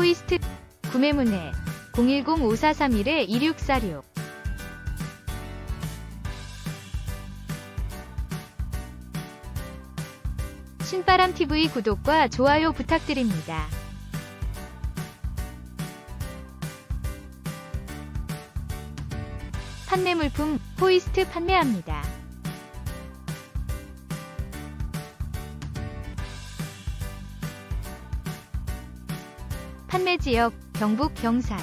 호이스트 구매 문의 010-5431-2646 신바람TV 구독과 좋아요 부탁드립니다. 판매 물품 호이스트 판매합니다. 판매 지역 경북 경산.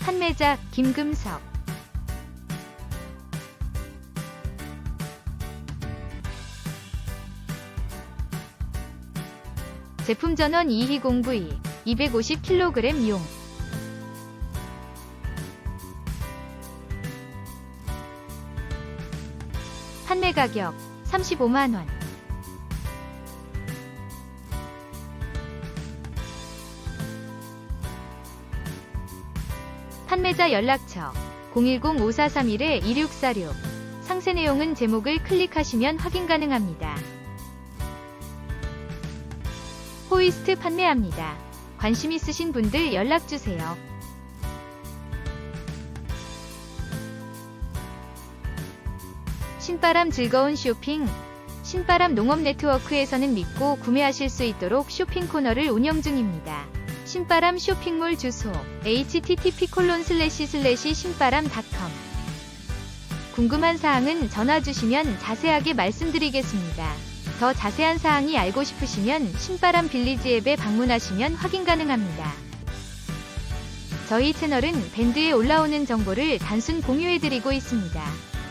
판매자 김금석. 제품 전원 2202 250kg 용 판매 가격 35만원 판매자 연락처 010-5431-2646 상세 내용은 제목을 클릭하시면 확인 가능합니다. 호이스트 판매합니다. 관심 있으신 분들 연락주세요. 신바람 즐거운 쇼핑 신바람 농업 네트워크에서는 믿고 구매하실 수 있도록 쇼핑 코너를 운영 중입니다. 신바람 쇼핑몰 주소 http 신바람닷컴 궁금한 사항은 전화 주시면 자세하게 말씀드리겠습니다. 더 자세한 사항이 알고 싶으시면 신바람 빌리지 앱에 방문하시면 확인 가능합니다. 저희 채널은 밴드에 올라오는 정보를 단순 공유해드리고 있습니다.